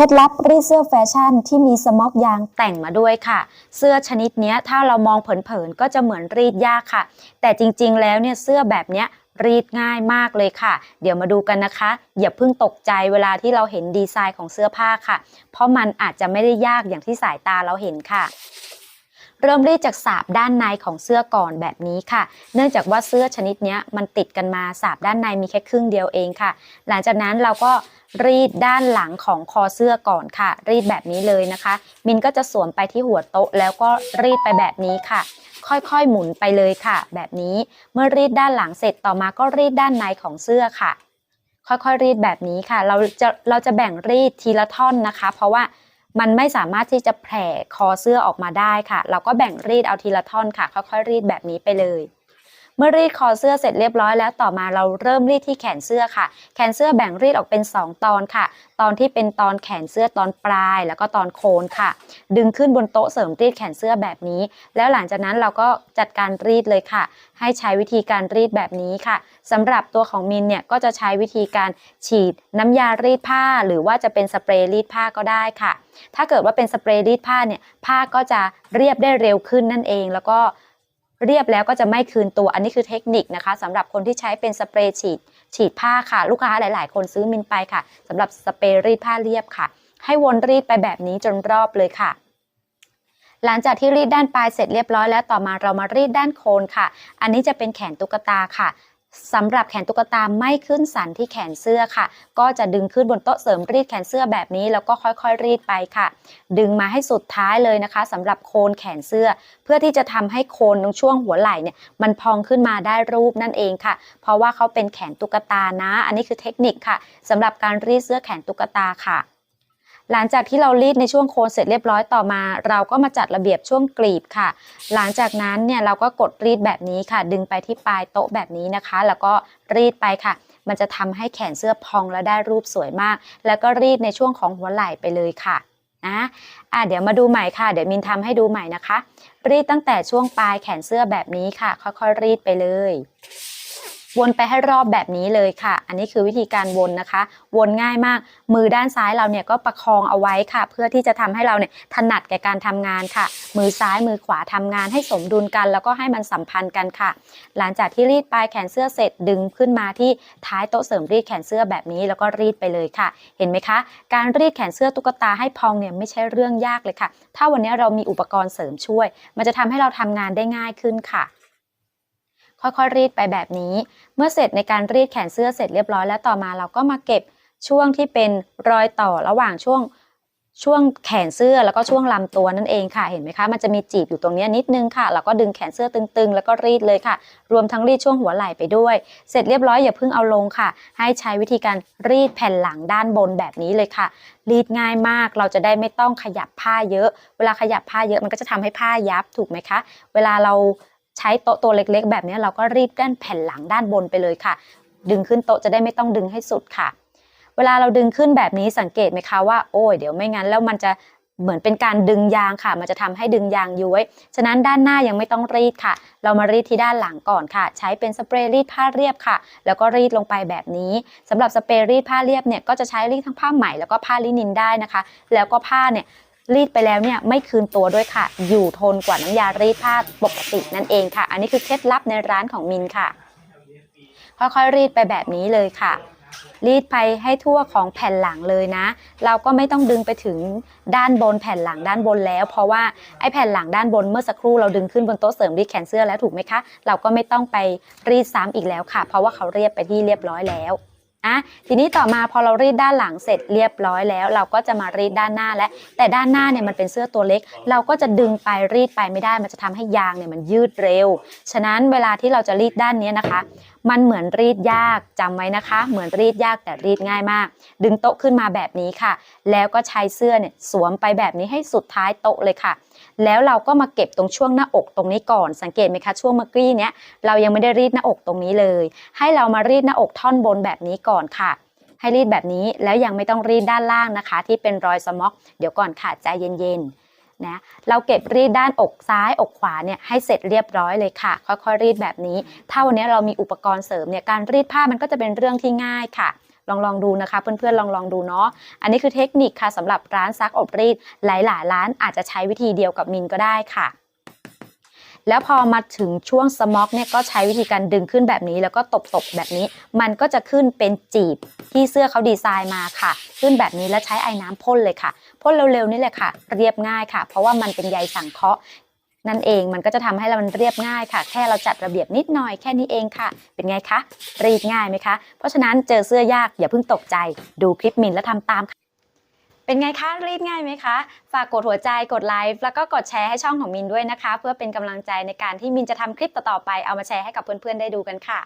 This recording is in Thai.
เคล็ดลับรีดเสื้อแฟชั่นที่มีสม็อกยางแต่งมาด้วยค่ะ เสื้อชนิดนี้ถ้าเรามองเผินๆก็จะเหมือนรีดยากค่ะ แต่จริงๆแล้วเนี่ยเสื้อแบบนี้รีดง่ายมากเลยค่ะ เดี๋ยวมาดูกันนะคะ อย่าเพิ่งตกใจเวลาที่เราเห็นดีไซน์ของเสื้อผ้าค่ะ เพราะมันอาจจะไม่ได้ยากอย่างที่สายตาเราเห็นค่ะ เริ่มรีดจากสาบด้านในของเสื้อก่อนแบบนี้ค่ะ เนื่องจากว่าเสื้อชนิดนี้มันติดกันมาสาบด้านในมีแค่ครึ่งเดียวเองค่ะ หลังจากนั้นเราก็รีดด้านหลังของคอเสื้อก่อนค่ะ รีดแบบนี้เลยนะคะ มินก็จะสวมไปที่หัวโต๊ะแล้วก็รีดไปแบบนี้ค่ะ ค่อยๆหมุนไปเลยค่ะ แบบนี้เมื่อรีดด้านหลังเสร็จต่อมาก็รีดด้านในของเสื้อค่ะ ค่อยๆรีดแบบนี้ค่ะ เราจะเราจะแบ่งรีดทีละท่อนนะคะ เพราะว่า มันไม่สามารถที่จะแผ่คอเสื้อออกมาได้ค่ะ เราก็แบ่งรีดเอาทีละท่อนค่ะ ค่อยๆรีดแบบนี้ไปเลย เมื่อรีดคอเสื้อเสร็จเรียบร้อยแล้วต่อมาเราเริ่มรีดที่แขนเสื้อค่ะ แขนเสื้อแบ่งรีดออกเป็น 2 ตอนค่ะ ตอนที่เป็นตอนแขนเสื้อตอนปลาย แล้วก็ตอนโคนค่ะ ดึงขึ้นบนโต๊ะเสริมรีดแขนเสื้อแบบนี้ แล้วหลังจากนั้นเราก็จัดการรีดเลยค่ะ ให้ใช้วิธีการรีดแบบนี้ค่ะสำหรับตัวของมินเนี่ยก็จะใช้วิธีการฉีดน้ำยารีดผ้า หรือว่าจะเป็นสเปรย์รีดผ้าก็ได้ค่ะ ถ้าเกิดว่าเป็นสเปรย์รีดผ้าเนี่ยผ้าก็จะเรียบได้เร็วขึ้นนั่นเอง แล้วก็ เรียบแล้วก็จะไม่คืนตัวอันนี้คือเทคนิคนะคะสำหรับคนที่ใช้เป็นสเปรย์ฉีด ฉีดผ้าค่ะ ลูกค้าหลาย ๆ คนซื้อมินไปค่ะสำหรับสเปรย์รีดผ้าเรียบค่ะ ให้วนรีดไปแบบนี้จนรอบเลยค่ะหลังจากที่รีดด้านปลายเสร็จเรียบร้อยแล้วต่อมาเรามารีดด้านโคนค่ะ อันนี้จะเป็นแขนตุ๊กตาค่ะ สำหรับแขนตุ๊กตาไม่ขึ้นสันที่แขนเสื้อค่ะ ก็จะดึงขึ้นบนโต๊ะเสริมรีดแขนเสื้อแบบนี้แล้วก็ค่อยๆรีดไปค่ะ ดึงมาให้สุดท้ายเลยนะคะสำหรับโคนแขนเสื้อ เพื่อที่จะทำให้โคนตรงช่วงหัวไหล่เนี่ยมันพองขึ้นมาได้รูปนั่นเองค่ะ เพราะว่าเขาเป็นแขนตุ๊กตานะ อันนี้คือเทคนิคค่ะสำหรับการรีดเสื้อแขนตุ๊กตาค่ะ หลังจากที่เรารีดในช่วงโคนเสร็จเรียบร้อยต่อมา เราก็มาจัดระเบียบช่วงกลีบค่ะ หลังจากนั้นเนี่ยเราก็กดรีดแบบนี้ค่ะ ดึงไปที่ปลายโต๊ะแบบนี้นะคะ แล้วก็รีดไปค่ะ มันจะทำให้แขนเสื้อพองและได้รูปสวยมาก แล้วก็รีดในช่วงของหัวไหล่ไปเลยค่ะนะอะเดี๋ยวมาดูใหม่ค่ะ เดี๋ยวมินทำให้ดูใหม่นะคะ รีดตั้งแต่ช่วงปลายแขนเสื้อแบบนี้ค่ะ ค่อยๆรีดไปเลย วนไปให้รอบแบบนี้เลยค่ะ อันนี้คือวิธีการวนนะคะ วนง่ายมาก มือด้านซ้ายเราเนี่ยก็ประคองเอาไว้ค่ะ เพื่อที่จะทำให้เราเนี่ยถนัดแก่การทำงานค่ะ มือซ้ายมือขวาทำงานให้สมดุลกัน แล้วก็ให้มันสัมพันธ์กันค่ะ หลังจากที่รีดปลายแขนเสื้อเสร็จดึงขึ้นมาที่ท้ายโต๊ะเสริมรีดแขนเสื้อแบบนี้แล้วก็รีดไปเลยค่ะ เห็นไหมคะ การรีดแขนเสื้อตุ๊กตาให้พองเนี่ยไม่ใช่เรื่องยากเลยค่ะ ถ้าวันนี้เรามีอุปกรณ์เสริมช่วย มันจะทำให้เราทำงานได้ง่ายขึ้นค่ะ ค่อยๆรีดไปแบบนี้ เมื่อเสร็จในการรีดแขนเสื้อเสร็จเรียบร้อยแล้วต่อมาเราก็มาเก็บช่วงที่เป็นรอยต่อระหว่างช่วงช่วงแขนเสื้อแล้วก็ช่วงลำตัวนั่นเองค่ะเห็นไหมคะ มันจะมีจีบอยู่ตรงนี้นิดนึงค่ะแล้วก็ดึงแขนเสื้อตึงๆ แล้วก็รีดเลยค่ะ รวมทั้งรีดช่วงหัวไหล่ไปด้วย เสร็จเรียบร้อยอย่าเพิ่งเอาลงค่ะ ให้ใช้วิธีการรีดแผ่นหลังด้านบนแบบนี้เลยค่ะ รีดง่ายมากเราจะได้ไม่ต้องขยับผ้าเยอะ เวลาขยับผ้าเยอะมันก็จะทำให้ผ้ายับถูกไหมคะ เวลาเรา ใช้โต๊ะตัวเล็กๆ แบบนี้เราก็รีดด้านแผ่นหลังด้านบนไปเลยค่ะ ดึงขึ้นโต๊ะจะได้ไม่ต้องดึงให้สุดค่ะ เวลาเราดึงขึ้นแบบนี้สังเกตไหมคะว่าโอ้ยเดี๋ยวไม่งั้นแล้วมันจะเหมือนเป็นการดึงยางค่ะ มันจะทำให้ดึงยางย้วย ฉะนั้นด้านหน้ายังไม่ต้องรีดค่ะ เรามารีดที่ด้านหลังก่อนค่ะ ใช้เป็นสเปรย์รีดผ้าเรียบค่ะ แล้วก็รีดลงไปแบบนี้สำหรับสเปรย์รีดผ้าเรียบเนี่ยก็จะใช้รีดทั้งผ้าไหมแล้วก็ผ้าลินินได้นะคะ แล้วก็ผ้าเนี่ย รีดไปแล้วเนี่ยไม่คืนตัวด้วยค่ะ อยู่ทนกว่าน้ำยารีดผ้าปกตินั่นเองค่ะ อันนี้คือเคล็ดลับในร้านของมินค่ะ ค่อยๆรีดไปแบบนี้เลยค่ะ รีดไปให้ทั่วของแผ่นหลังเลยนะ เราก็ไม่ต้องดึงไปถึงด้านบนแผ่นหลังด้านบนแล้ว เพราะว่าไอ้แผ่นหลังด้านบนเมื่อสักครู่เราดึงขึ้นบนโต๊ะเสริมรีดแขนเสื้อแล้วถูกไหมคะ เราก็ไม่ต้องไปรีดซ้ำอีกแล้วค่ะ เพราะว่าเขาเรียบไปที่เรียบร้อยแล้ว อะทีนี้ต่อมาพอเรารีดด้านหลังเสร็จเรียบร้อยแล้ว เราก็จะมารีดด้านหน้าและแต่ด้านหน้าเนี่ยมันเป็นเสื้อตัวเล็ก เราก็จะดึงไปรีดไปไม่ได้ มันจะทำให้ยางเนี่ยมันยืดเร็ว ฉะนั้นเวลาที่เราจะรีดด้านนี้นะคะ มันเหมือนรีดยากจำไว้นะคะ เหมือนรีดยากแต่รีดง่ายมาก ดึงโต๊ะขึ้นมาแบบนี้ค่ะ แล้วก็ใช้เสื้อเนี่ยสวมไปแบบนี้ให้สุดท้ายโต๊ะเลยค่ะ แล้วเราก็มาเก็บตรงช่วงหน้าอกตรงนี้ก่อน สังเกตไหมคะช่วงเมื่อกี้เนี้ยเรายังไม่ได้รีดหน้าอกตรงนี้เลย ให้เรามารีดหน้าอกท่อนบนแบบนี้ก่อนค่ะให้รีดแบบนี้แล้วยังไม่ต้องรีดด้านล่างนะคะ ที่เป็นรอยสม็อก เดี๋ยวก่อนค่ะใจเย็นๆ นะเราเก็บรีดด้านอกซ้ายอกขวาเนี่ยให้เสร็จเรียบร้อยเลยค่ะ ค่อยๆรีดแบบนี้ ถ้าวันนี้เรามีอุปกรณ์เสริมเนี่ยการรีดผ้ามันก็จะเป็นเรื่องที่ง่ายค่ะลองลองดูนะคะเพื่อนๆลองลองดูเนาะอันนี้คือเทคนิคค่ะสำหรับร้านซักอบรีดหลายๆร้านอาจจะใช้วิธีเดียวกับมินก็ได้ค่ะ แล้วพอมาถึงช่วงสม็อกเนี่ยก็ใช้วิธีการดึงขึ้นแบบนี้ แล้วก็ตบๆแบบนี้ มันก็จะขึ้นเป็นจีบที่เสื้อเขาดีไซน์มาค่ะ ขึ้นแบบนี้แล้วใช้ไอ้น้ำพ่นเลยค่ะพ่นเร็วๆนี่แหละค่ะ เรียบง่ายค่ะ เพราะว่ามันเป็นใยสังเคราะห์นั่นเองมันก็จะทำให้เรามันเรียบง่ายค่ะ แค่เราจัดระเบียบนิดหน่อยแค่นี้เองค่ะ เป็นไงคะรีดง่ายไหมคะ เพราะฉะนั้นเจอเสื้อยากอย่าเพิ่งตกใจ ดูคลิปมินแล้วทำตามค่ะ เป็นไงคะรีดง่ายไหมคะ ฝากกดหัวใจกดไลค์แล้วก็กดแชร์ให้ช่องของมินด้วยนะคะ เพื่อเป็นกำลังใจในการที่มินจะทำคลิปต่อๆไปเอามาแชร์ให้กับเพื่อนๆได้ดูกันค่ะ